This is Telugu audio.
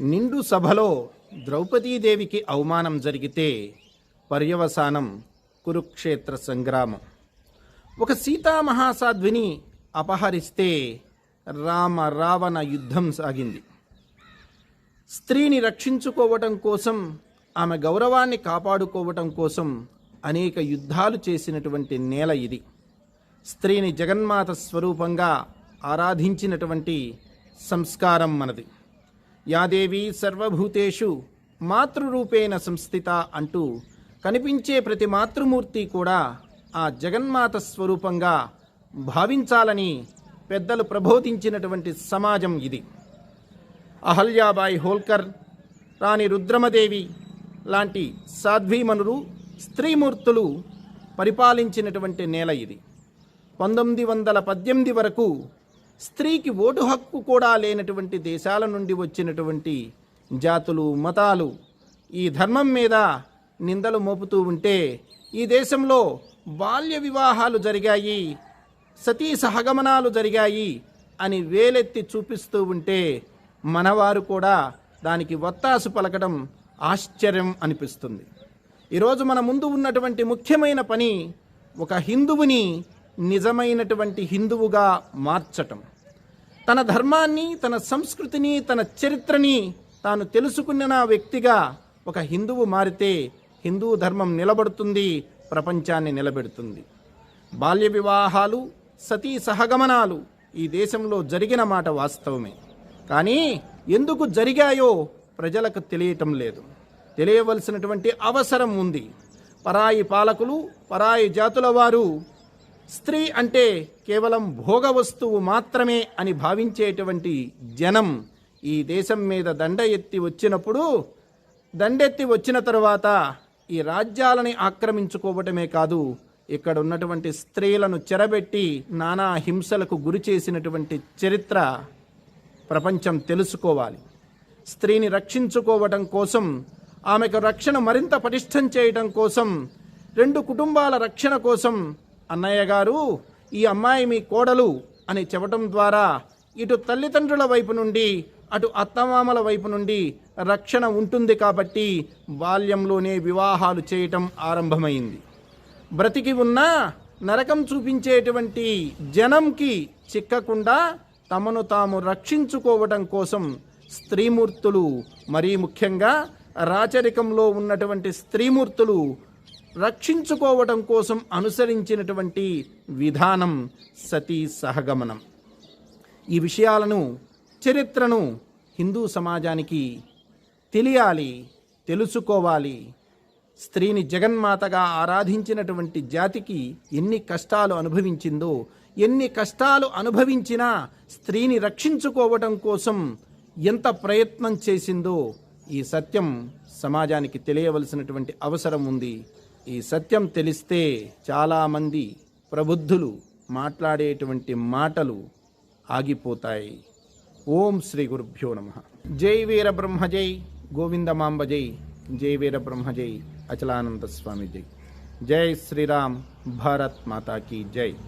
నిండు సభలో ద్రౌపదీదేవికి అవమానం జరిగితే పర్యవసానం కురుక్షేత్ర సంగ్రామం. ఒక సీతామహాసాధ్విని అపహరిస్తే రామ రావణ యుద్ధం సాగింది. స్త్రీని రక్షించుకోవటం కోసం ఆమె గౌరవాన్ని కాపాడుకోవటం కోసం అనేక యుద్ధాలు చేసినటువంటి నేల ఇది. స్త్రీని జగన్మాత స్వరూపంగా ఆరాధించినటువంటి సంస్కారం మనది. యాదేవి సర్వభూతేషు మాతృరూపేణ సంస్థిత అంటూ కనిపించే ప్రతి మాతృమూర్తి కూడా ఆ జగన్మాత స్వరూపంగా భావించాలని పెద్దలు ప్రబోధించినటువంటి సమాజం ఇది. అహల్యాబాయి హోల్కర్ రాణి రుద్రమదేవి లాంటి సాధ్వీమనులు స్త్రీమూర్తులు పరిపాలించినటువంటి నేల ఇది. పంతొమ్మిది వందల పద్దెనిమిది వరకు స్త్రీకి ఓటు హక్కు కూడా లేనటువంటి దేశాల నుండి వచ్చినటువంటి జాతులు మతాలు ఈ ధర్మం మీద నిందలు మోపుతూ ఉంటే ఈ దేశంలో బాల్య వివాహాలు జరిగాయి సతీ సహగమనాలు జరిగాయి అని వేలెత్తి చూపిస్తూ ఉంటే మనవారు కూడా దానికి వత్తాసు పలకడం ఆశ్చర్యం అనిపిస్తుంది. ఈరోజు మన ముందు ఉన్నటువంటి ముఖ్యమైన పని ఒక హిందువుని నిజమైనటువంటి హిందువుగా మార్చటం. తన ధర్మాన్ని తన సంస్కృతిని తన చరిత్రని తాను తెలుసుకున్న వ్యక్తిగా ఒక హిందువు మారితే హిందూ ధర్మం నిలబడుతుంది ప్రపంచాన్ని నిలబెడుతుంది. బాల్య వివాహాలు సతీ సహగమనాలు ఈ దేశంలో జరిగిన మాట వాస్తవమే. కానీ ఎందుకు జరిగాయో ప్రజలకు తెలియటం లేదు. తెలియవలసినటువంటి అవసరం ఉంది. పరాయి పాలకులు పరాయి జాతుల వారు స్త్రీ అంటే కేవలం భోగ వస్తువు మాత్రమే అని భావించేటువంటి జనం ఈ దేశం మీద దండ ఎత్తి వచ్చినప్పుడు దండెత్తి వచ్చిన తరువాత ఈ రాజ్యాలని ఆక్రమించుకోవటమే కాదు ఇక్కడ ఉన్నటువంటి స్త్రీలను చెరబెట్టి నానా హింసలకు గురి చేసినటువంటి చరిత్ర ప్రపంచం తెలుసుకోవాలి. స్త్రీని రక్షించుకోవటం కోసం ఆమెకు రక్షణ మరింత పటిష్టం చేయటం కోసం రెండు కుటుంబాల రక్షణ కోసం అన్నయ్య గారు ఈ అమ్మాయి మీ కోడలు అని చెప్పటం ద్వారా ఇటు తల్లిదండ్రుల వైపు నుండి అటు అత్తమామల వైపు నుండి రక్షణ ఉంటుంది కాబట్టి బాల్యంలోనే వివాహాలు చేయటం ఆరంభమైంది. బ్రతికి ఉన్న నరకం చూపించేటువంటి జనంకి చిక్కకుండా తమను తాము రక్షించుకోవటం కోసం స్త్రీమూర్తులు మరీ ముఖ్యంగా రాచరికంలో ఉన్నటువంటి స్త్రీమూర్తులు రక్షించుకోవటం కోసం అనుసరించినటువంటి విధానం సతీ సహగమనం. ఈ విషయాలను చరిత్రను హిందూ సమాజానికి తెలియాలి తెలుసుకోవాలి. స్త్రీని జగన్మాతగా ఆరాధించినటువంటి జాతికి ఎన్ని కష్టాలు అనుభవించిందో ఎన్ని కష్టాలు అనుభవించినా స్త్రీని రక్షించుకోవటం కోసం ఎంత ప్రయత్నం చేసిందో ఈ సత్యం సమాజానికి తెలియవలసినటువంటి అవసరం ఉంది. ఈ సత్యం తెలిస్తే చాలామంది ప్రబుద్ధులు మాట్లాడేటువంటి మాటలు ఆగిపోతాయి. ఓం శ్రీ గురుభ్యో నమ. జై వీర బ్రహ్మ జై. గోవిందమాంబ జై. జై వీర బ్రహ్మ జై. అచలానంద స్వామి జై. జై శ్రీరామ్. భారత్ మాతా కీ జై.